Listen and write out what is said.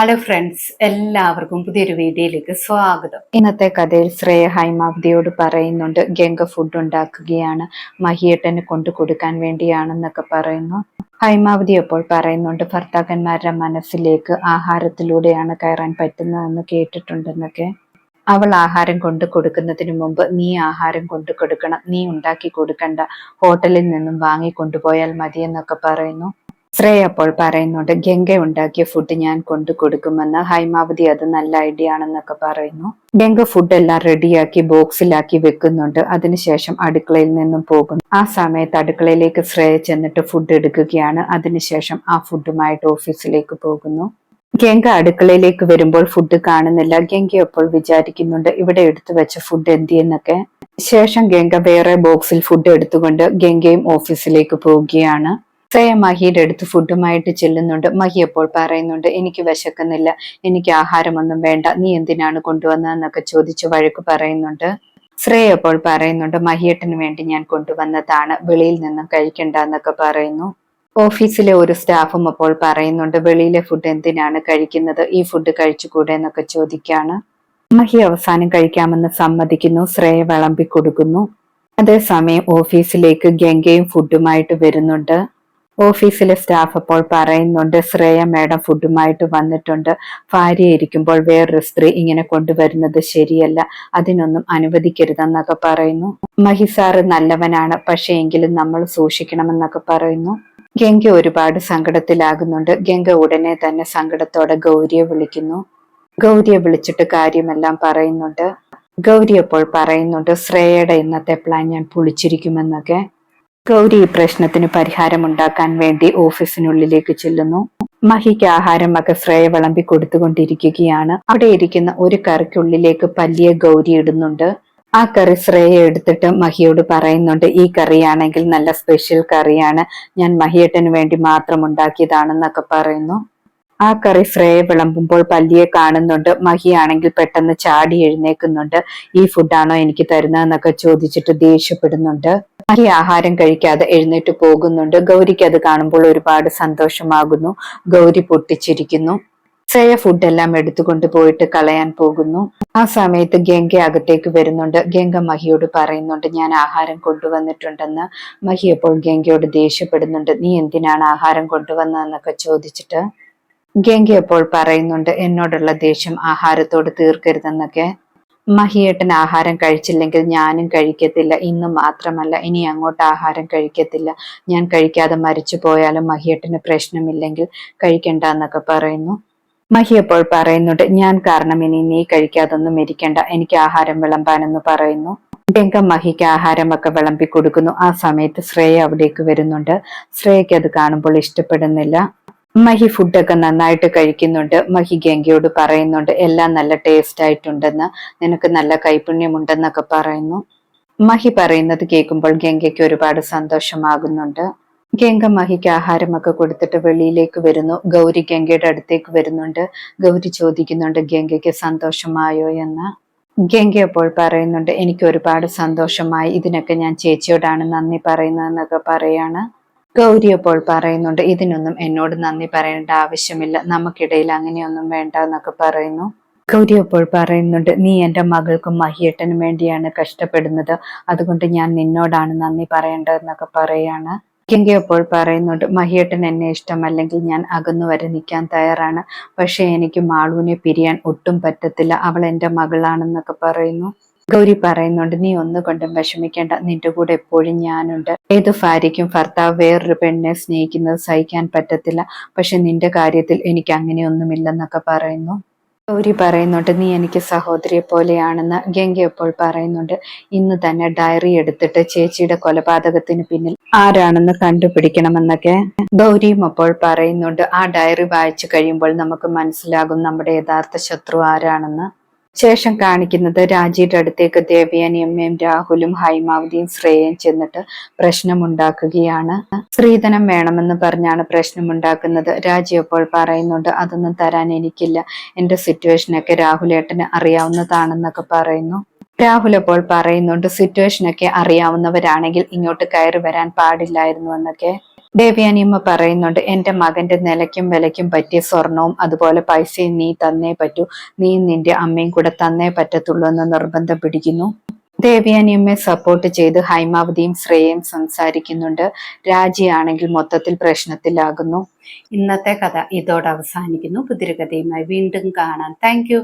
Hello friends എല്ലാവർക്കും പുതിയൊരു വീഡിയോയിലേക്ക് സ്വാഗതം. ഇന്നത്തെ കഥയിൽ ശ്രേയ ഹൈമാവതിയോട് പറയുന്നുണ്ട് ഗംഗ ഫുഡ് ഉണ്ടാക്കുകയാണ്. മഹിയേട്ടന് കൊണ്ടു കൊടുക്കാൻ വേണ്ടിയാണെന്നൊക്കെ പറയുന്നു. ഹൈമാവതി അപ്പോൾ പറയുന്നുണ്ട് ഭർത്താക്കന്മാരുടെ മനസ്സിലേക്ക് ആഹാരത്തിലൂടെയാണ് കയറാൻ പറ്റുന്നതെന്ന് കേട്ടിട്ടുണ്ടെന്നൊക്കെ. അവൾ ആഹാരം കൊണ്ടു കൊടുക്കുന്നതിന് മുമ്പ് നീ ആഹാരം കൊണ്ടു കൊടുക്കണം. നീ ഉണ്ടാക്കി കൊടുക്കണ്ട. ഹോട്ടലിൽ നിന്നും വാങ്ങി കൊണ്ടുപോയാൽ മതിയെന്നൊക്കെ പറയുന്നു. ശ്രേയ അപ്പോൾ പറയുന്നുണ്ട് ഗംഗ ഉണ്ടാക്കിയ ഫുഡ് ഞാൻ കൊണ്ടു കൊടുക്കുമെന്ന്. ഹൈമാവതി അത് നല്ല ഐഡിയ ആണെന്നൊക്കെ പറയുന്നു. ഗംഗ ഫുഡ് എല്ലാം റെഡിയാക്കി ബോക്സിലാക്കി വെക്കുന്നുണ്ട്. അതിനുശേഷം അടുക്കളയിൽ നിന്നും പോകുന്നു. ആ സമയത്ത് അടുക്കളയിലേക്ക് ശ്രേയ ചെന്നിട്ട് ഫുഡ് എടുക്കുകയാണ്. അതിനുശേഷം ആ ഫുഡുമായിട്ട് ഓഫീസിലേക്ക് പോകുന്നു. ഗംഗ അടുക്കളയിലേക്ക് വരുമ്പോൾ ഫുഡ് കാണുന്നില്ല. ഗംഗ അപ്പോൾ വിചാരിക്കുന്നുണ്ട് ഇവിടെ എടുത്തു വെച്ച ഫുഡ് എന്തിയെന്നൊക്കെ ശേഷം ഗംഗ വേറെ ബോക്സിൽ ഫുഡ് എടുത്തുകൊണ്ട് ഗംഗയും ഓഫീസിലേക്ക് പോവുകയാണ് ശ്രേയ മഹിയുടെ അടുത്ത് ഫുഡുമായിട്ട് ചെല്ലുന്നുണ്ട്. മഹി അപ്പോൾ പറയുന്നുണ്ട് എനിക്ക് വിശക്കുന്നില്ല എനിക്ക് ആഹാരമൊന്നും വേണ്ട നീ എന്തിനാണ് കൊണ്ടുവന്നതെന്നൊക്കെ ചോദിച്ച് വഴക്ക് പറയുന്നുണ്ട്. ശ്രേയ അപ്പോൾ പറയുന്നുണ്ട് മഹിയേട്ടന് വേണ്ടി ഞാൻ കൊണ്ടുവന്നതാണ് വെളിയിൽ നിന്നും കഴിക്കണ്ട എന്നൊക്കെ പറയുന്നു. ഓഫീസിലെ ഒരു സ്റ്റാഫും അപ്പോൾ പറയുന്നുണ്ട് വെളിയിലെ ഫുഡ് എന്തിനാണ് കഴിക്കുന്നത്? ഈ ഫുഡ് കഴിച്ചുകൂടെ എന്നൊക്കെ ചോദിക്കാണ്. മഹി അവസാനം കഴിക്കാമെന്ന് സമ്മതിക്കുന്നു ശ്രേയ വിളമ്പി കൊടുക്കുന്നു. അതേസമയം ഓഫീസിലേക്ക് ഗംഗയും ഫുഡുമായിട്ട് വരുന്നുണ്ട്. ഓഫീസിലെ സ്റ്റാഫ് അപ്പോൾ പറയുന്നുണ്ട് ശ്രേയ മാഡം ഫുഡുമായിട്ട് വന്നിട്ടുണ്ട്. ഭാര്യ ഇരിക്കുമ്പോൾ വേറൊരു സ്ത്രീ ഇങ്ങനെ കൊണ്ടുവരുന്നത് ശരിയല്ല അതിനൊന്നും അനുവദിക്കരുതെന്നൊക്കെ പറയുന്നു. മഹിസാറ് നല്ലവനാണ് പക്ഷേ എങ്കിലും നമ്മൾ സൂക്ഷിക്കണമെന്നൊക്കെ പറയുന്നു. ഗംഗ ഒരുപാട് സങ്കടത്തിലാകുന്നുണ്ട്. ഗംഗ ഉടനെ തന്നെ സങ്കടത്തോടെ ഗൗരിയെ വിളിക്കുന്നു. ഗൗരിയെ വിളിച്ചിട്ട് കാര്യമെല്ലാം പറയുന്നുണ്ട്. ഗൗരി അപ്പോൾ പറയുന്നുണ്ട് ശ്രേയയുടെ ഇന്നത്തെ പ്ലാൻ ഞാൻ പൊളിച്ചിരിക്കുമെന്നൊക്കെ. ഗൗരി ഈ പ്രശ്നത്തിന് പരിഹാരമുണ്ടാക്കാൻ വേണ്ടി ഓഫീസിനുള്ളിലേക്ക് ചെല്ലുന്നു. മഹിക്ക് ആഹാരം ആഹാരമൊക്കെ ശ്രേയ വിളമ്പി കൊടുത്തുകൊണ്ടിരിക്കുകയാണ്. അവിടെ ഇരിക്കുന്ന ഒരു കറിക്കുള്ളിലേക്ക് പല്ലിയ ഗൗരി ഇടുന്നുണ്ട്. ആ കറി ശ്രേയ എടുത്തിട്ട് മഹിയോട് പറയുന്നുണ്ട് ഈ കറിയാണെങ്കിൽ നല്ല സ്പെഷ്യൽ കറിയാണ്. ഞാൻ മഹിയേട്ടന് വേണ്ടി മാത്രം ഉണ്ടാക്കിയതാണെന്നൊക്കെ പറയുന്നു. ആ കറി ശ്രേയ വിളമ്പുമ്പോൾ പല്ലിയെ കാണുന്നുണ്ട്. മഹിയാണെങ്കിൽ പെട്ടെന്ന് ചാടി എഴുന്നേക്കുന്നുണ്ട് ഈ ഫുഡാണോ എനിക്ക് തരുന്നതെന്നൊക്കെ ചോദിച്ചിട്ട് ദേഷ്യപ്പെടുന്നുണ്ട്. മഹി ആഹാരം കഴിക്കാതെ എഴുന്നേറ്റ് പോകുന്നുണ്ട്. ഗൗരിക്ക് അത് കാണുമ്പോൾ ഒരുപാട് സന്തോഷമാകുന്നു. ഗൗരി പൊട്ടിച്ചിരിക്കുന്നു. സേയ ഫുഡ് എല്ലാം എടുത്തുകൊണ്ട് പോയിട്ട് കളയാൻ പോകുന്നു. ആ സമയത്ത് ഗംഗ അകത്തേക്ക് വരുന്നുണ്ട്. ഗംഗ മഹിയോട് പറയുന്നുണ്ട് ഞാൻ ആഹാരം കൊണ്ടുവന്നിട്ടുണ്ടെന്ന്. മഹി അപ്പോൾ ഗംഗയോട് ദേഷ്യപ്പെടുന്നുണ്ട് നീ എന്തിനാണ് ആഹാരം കൊണ്ടുവന്നതെന്നൊക്കെ ചോദിച്ചിട്ട്? ഗംഗ അപ്പോൾ പറയുന്നുണ്ട് എന്നോടുള്ള ദേഷ്യം ആഹാരത്തോട് തീർക്കരുതെന്നൊക്കെ. മഹിയേട്ടൻ ആഹാരം കഴിച്ചില്ലെങ്കിൽ ഞാനും കഴിക്കത്തില്ല. ഇന്ന് മാത്രമല്ല ഇനി അങ്ങോട്ട് ആഹാരം കഴിക്കത്തില്ല. ഞാൻ കഴിക്കാതെ മരിച്ചു പോയാലും മഹിയേട്ടന് പ്രശ്നമില്ലെങ്കിൽ കഴിക്കണ്ട എന്നൊക്കെ പറയുന്നു മഹിയപ്പോൾ പറയുന്നുണ്ട് ഞാൻ കാരണം ഇനി നീ കഴിക്കാതൊന്നും ഇരിക്കണ്ട. എനിക്ക് ആഹാരം വിളമ്പാനെന്ന് പറയുന്നു. ഗംഗ മഹിക്ക് ആഹാരമൊക്കെ വിളമ്പി കൊടുക്കുന്നു ആ സമയത്ത് ശ്രേയ അവിടേക്ക് വരുന്നുണ്ട്. ശ്രേയക്ക് അത് കാണുമ്പോൾ ഇഷ്ടപ്പെടുന്നില്ല. മഹി ഫുഡൊക്കെ നന്നായിട്ട് കഴിക്കുന്നുണ്ട്. മഹി ഗംഗയോട് പറയുന്നുണ്ട് എല്ലാം നല്ല ടേസ്റ്റ് ആയിട്ടുണ്ടെന്ന് നിനക്ക് നല്ല കൈപുണ്യമുണ്ടെന്നൊക്കെ പറയുന്നു. മഹി പറയുന്നത് കേൾക്കുമ്പോൾ ഗംഗയ്ക്ക് ഒരുപാട് സന്തോഷമാകുന്നുണ്ട്. ഗംഗ മഹിക്ക് ആഹാരമൊക്കെ കൊടുത്തിട്ട് വെളിയിലേക്ക് വരുന്നു. ഗൗരി ഗംഗയുടെ അടുത്തേക്ക് വരുന്നുണ്ട്. ഗൗരി ചോദിക്കുന്നുണ്ട് ഗംഗയ്ക്ക് സന്തോഷമായോ എന്ന്? ഗംഗ അപ്പോൾ പറയുന്നുണ്ട് എനിക്ക് ഒരുപാട് സന്തോഷമായി. ഇതിനൊക്കെ ഞാൻ ചേച്ചിയോടാണ് നന്ദി പറയുന്നതെന്നൊക്കെ പറയാണ്. ഗൗരി അപ്പോൾ പറയുന്നുണ്ട് ഇതിനൊന്നും എന്നോട് നന്ദി പറയേണ്ട ആവശ്യമില്ല. നമുക്കിടയിൽ അങ്ങനെയൊന്നും വേണ്ട എന്നൊക്കെ പറയുന്നു. ഗൗരി അപ്പോൾ പറയുന്നുണ്ട് നീ എന്റെ മകൾക്കും മഹിയേട്ടനും വേണ്ടിയാണ് കഷ്ടപ്പെടുന്നത്. അതുകൊണ്ട് ഞാൻ നിന്നോടാണ് നന്ദി പറയേണ്ടതെന്നൊക്കെ പറയാണ്. ഗംഗ അപ്പോൾ പറയുന്നുണ്ട് മഹിയേട്ടൻ എന്നെ ഇഷ്ടമല്ലെങ്കിൽ ഞാൻ അകന്നു വരെ നിൽക്കാൻ തയ്യാറാണ്. പക്ഷേ എനിക്ക് മാളുവിനെ പിരിയാൻ ഒട്ടും പറ്റത്തില്ല. അവൾ എന്റെ മകളാണെന്നൊക്കെ പറയുന്നു. ഗൗരി പറയുന്നുണ്ട് നീ ഒന്നുകൊണ്ടും വിഷമിക്കേണ്ട. നിന്റെ കൂടെ എപ്പോഴും ഞാനുണ്ട്. ഏത് ഭാര്യയ്ക്കും ഭർത്താവ് വേറൊരു പെണ്ണിനെ സ്നേഹിക്കുന്നത് സഹിക്കാൻ പറ്റത്തില്ല. പക്ഷെ നിന്റെ കാര്യത്തിൽ എനിക്ക് അങ്ങനെയൊന്നുമില്ലെന്നൊക്കെ പറയുന്നു. ഗൗരി പറയുന്നുണ്ട് നീ എനിക്ക് സഹോദരിയെ പോലെയാണെന്ന് ഗംഗ എപ്പോൾ പറയുന്നുണ്ട്? ഇന്ന് തന്നെ ഡയറി എടുത്തിട്ട് ചേച്ചിയുടെ കൊലപാതകത്തിന് പിന്നിൽ ആരാണെന്ന് കണ്ടുപിടിക്കണമെന്നൊക്കെ. ഗൗരിയും അപ്പോൾ പറയുന്നുണ്ട് ആ ഡയറി വായിച്ചു കഴിയുമ്പോൾ നമുക്ക് മനസ്സിലാകും നമ്മുടെ യഥാർത്ഥ ശത്രു ആരാണെന്ന്. ശേഷം കാണിക്കുന്നത് രാജിയുടെ അടുത്തേക്ക് ദേവയാനി അമ്മയും രാഹുലും ഹൈമാവതിയും ശ്രേയയും ചെന്നിട്ട് പ്രശ്നമുണ്ടാക്കുകയാണ്. സ്ത്രീധനം വേണമെന്ന് പറഞ്ഞാണ് പ്രശ്നമുണ്ടാക്കുന്നത്. രാജി അപ്പോൾ പറയുന്നുണ്ട് അതൊന്നും തരാൻ എനിക്കില്ല. എന്റെ സിറ്റുവേഷനൊക്കെ രാഹുലേട്ടന് അറിയാവുന്നതാണെന്നൊക്കെ പറയുന്നു. രാഹുൽ അപ്പോൾ പറയുന്നുണ്ട് സിറ്റുവേഷനൊക്കെ അറിയാവുന്നവരാണെങ്കിൽ ഇങ്ങോട്ട് കയറി വരാൻ പാടില്ലായിരുന്നു എന്നൊക്കെ. ദേവ്യാനിയമ്മ പറയുന്നുണ്ട് എന്റെ മകന്റെ നിലയ്ക്കും വിലയ്ക്കും പറ്റിയ സ്വർണവും അതുപോലെ പൈസയും നീ തന്നേ പറ്റൂ. നീ നിന്റെ അമ്മയും കൂടെ തന്നേ പറ്റത്തുള്ളൂ എന്ന് നിർബന്ധം പിടിക്കുന്നു. ദേവ്യാനിയമ്മയെ സപ്പോർട്ട് ചെയ്ത് ഹൈമാവതിയും ശ്രേയയും സംസാരിക്കുന്നുണ്ട്. രാജിയാണെങ്കിൽ മൊത്തത്തിൽ പ്രശ്നത്തിലാകുന്നു. ഇന്നത്തെ കഥ ഇതോടെ അവസാനിക്കുന്നു. പുതിരകഥയുമായി വീണ്ടും കാണാം. താങ്ക്